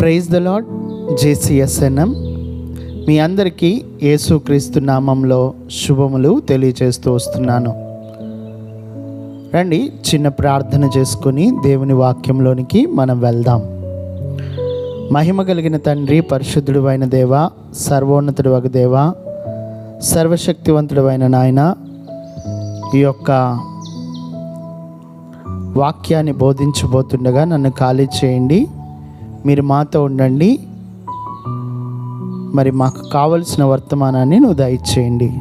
Praise the lord జేసిఎస్ఎన్ఎం. మీ అందరికీ యేసుక్రీస్తు నామంలో శుభములు తెలియజేస్తూ వస్తున్నాను. రండి చిన్న ప్రార్థన చేసుకుని దేవుని వాక్యంలోనికి మనం వెళ్దాం. మహిమ కలిగిన తండ్రి పరిశుద్ధుడు అయిన దేవ సర్వోన్నతుడు ఒక దేవ సర్వశక్తివంతుడు అయిన నాయన ఈ యొక్క వాక్యాన్ని బోధించబోతుండగా నన్ను ఖాళీ చేయండి. మీరు మాతో ఉండండి. మరి మాకు కావలసిన వర్తమానాన్ని నువ్వు దయచేయండి.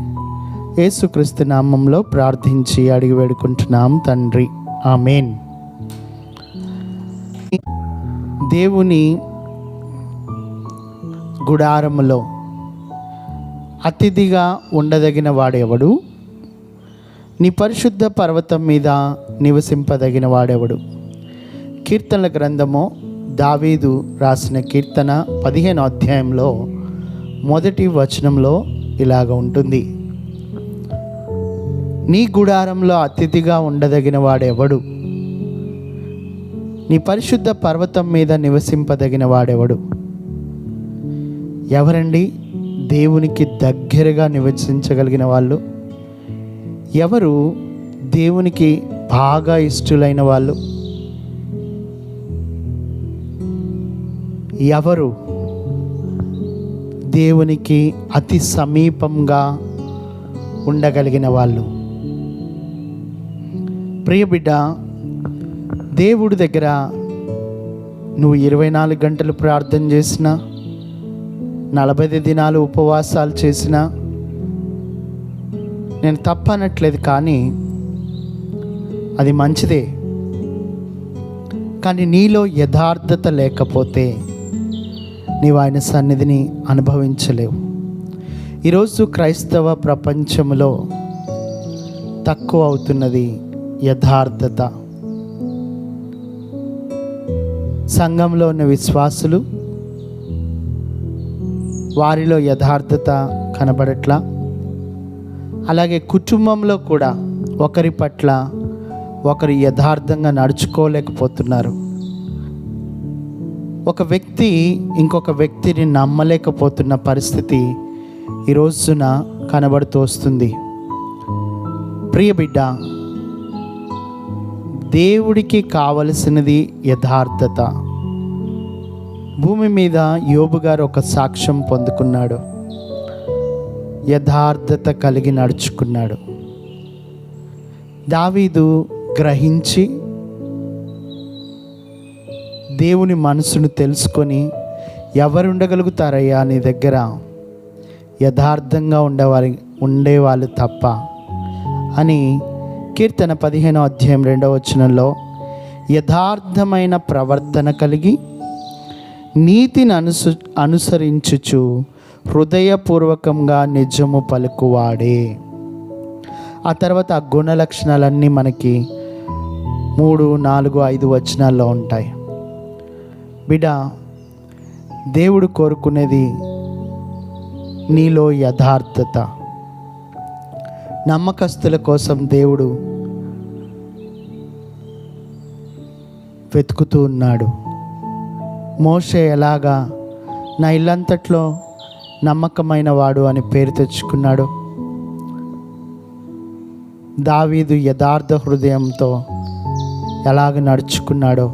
యేసుక్రీస్తు నామంలో ప్రార్థించి అడిగి వేడుకుంటున్నాం తండ్రి. ఆమెన్. దేవుని గుడారములో అతిథిగా ఉండదగిన వాడెవడు? నీ పరిశుద్ధ పర్వతం మీద నివసింపదగిన వాడెవడు? కీర్తనల గ్రంథము దావీదు రాసిన కీర్తన పదిహేను అధ్యాయంలో మొదటి వచనంలో ఇలాగ ఉంటుంది. నీ గుడారంలో అతిథిగా ఉండదగిన వాడెవడు? నీ పరిశుద్ధ పర్వతం మీద నివసింపదగిన వాడెవడు? ఎవరండి దేవునికి దగ్గరగా నివసించగలిగిన వాళ్ళు? ఎవరు దేవునికి బాగా ఇష్టలైన వాళ్ళు? ఎవరు? దేవునికి అతి సమీపంగా ఉండగలిగిన వాళ్ళు. ప్రియబిడ్డ దేవుడి దగ్గర నువ్వు ఇరవై నాలుగు గంటలు ప్రార్థన చేసినా నలభై దినాలు ఉపవాసాలు చేసినా నేను తప్పనట్లేదు కానీ అది మంచిదే. కానీ నీలో యథార్థత లేకపోతే నీవు ఆయన సన్నిధిని అనుభవించలేవు. ఈరోజు క్రైస్తవ ప్రపంచంలో తక్కువ అవుతున్నది యథార్థత. సంఘంలో ఉన్న విశ్వాసులు వారిలో యథార్థత కనబడట్లా? అలాగే కుటుంబంలో కూడా ఒకరి పట్ల ఒకరు యథార్థంగా నడుచుకోలేకపోతున్నారు. ఒక వ్యక్తి ఇంకొక వ్యక్తిని నమ్మలేకపోతున్న పరిస్థితి ఈ రోజున కనబడుతూ వస్తుంది. ప్రియ బిడ్డ దేవుడికి కావలసినది యథార్థత. భూమి మీద యోబు గారు ఒక సాక్ష్యం పొందుకున్నాడు. యథార్థత కలిగి నడుచుకున్నాడు. దావీదు గ్రహించి దేవుని మనసును తెలుసుకొని ఎవరు ఉండగలుగుతారయ్యా నీ దగ్గర? యథార్థంగా ఉండేవారి ఉండేవాళ్ళు తప్ప అని కీర్తన పదిహేనో అధ్యాయం రెండవ వచనంలో యథార్థమైన ప్రవర్తన కలిగి నీతిని అనుసు అనుసరించుచు హృదయపూర్వకంగా నిజము పలుకువాడే. ఆ తర్వాత ఆ గుణ లక్షణాలన్నీ మనకి మూడు నాలుగు ఐదు వచనాల్లో ఉంటాయి. బిడ్డ దేవుడు కోరుకునేది నీలో యథార్థత. నమ్మకస్తుల కోసం దేవుడు వెతుకుతూ ఉన్నాడు. మోషే ఎలాగా నా ఇల్లంతట్లో నమ్మకమైన వాడు అని పేరు తెచ్చుకున్నాడు. దావీదు యథార్థ హృదయంతో ఎలాగ నడుచుకున్నాడో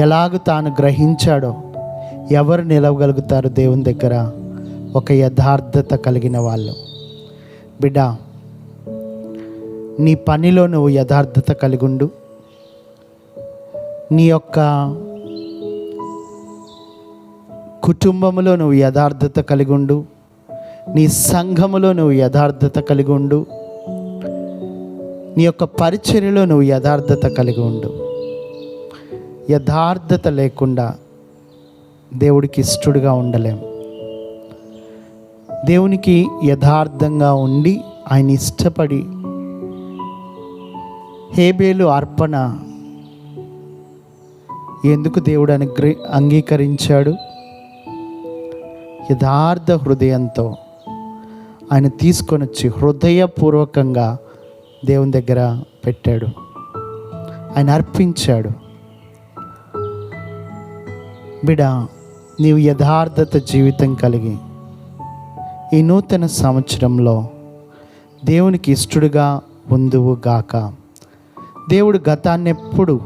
ఎలాగ తాను గ్రహించాడో ఎవరు నిలవగలుగుతారు దేవుని దగ్గర? ఒక యథార్థత కలిగిన వాళ్ళు. బిడ్డ నీ పనిలో నువ్వు యథార్థత కలిగుండు. నీ యొక్క కుటుంబంలో నువ్వు యథార్థత కలిగి ఉండు నీ సంఘములో నువ్వు యథార్థత కలిగి ఉండు నీ యొక్క పరిచర్యలో నువ్వు యథార్థత కలిగి ఉండు యథార్థత లేకుండా దేవుడికి ఇష్టడుగా ఉండలేం. దేవునికి యథార్థంగా ఉండి ఆయన ఇష్టపడి హేబేలు అర్పణ ఎందుకు దేవుడు అనుగ్ర అంగీకరించాడు? యథార్థ హృదయంతో ఆయన తీసుకొని వచ్చి హృదయపూర్వకంగా దేవుని దగ్గర పెట్టాడు. ఆయన అర్పించాడు. బిడ నీవు యథార్థత జీవితం కలిగి ఈ నూతన సంవత్సరంలో దేవునికి ఇష్టడుగా ఉందువు గాక. దేవుడు గతాన్ని ఎప్పుడు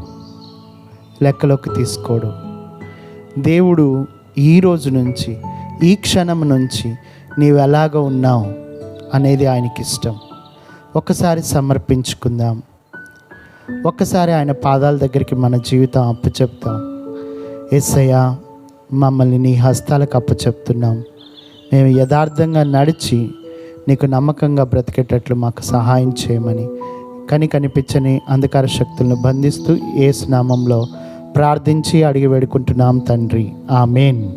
లెక్కలోకి తీసుకోడు. దేవుడు ఈ రోజు నుంచి ఈ క్షణం నుంచి నీవు ఎలాగ ఉన్నావు అనేది ఆయనకి ఇష్టం. ఒకసారి సమర్పించుకుందాం. ఒక్కసారి ఆయన పాదాల దగ్గరికి మన జీవితం అప్పచెప్తాం. ఎస్సయ్యా మమ్మల్ని నీ హస్తాలకు అప్పచెప్తున్నాం. మేము యథార్థంగా నడిచి నీకు నమ్మకంగా బ్రతికేటట్లు మాకు సహాయం చేయమని కని కనిపించని అంధకార శక్తులను బంధిస్తూ ఏ స్నామంలో ప్రార్థించి అడిగి వేడుకుంటున్నాం తండ్రి. ఆ మెయిన్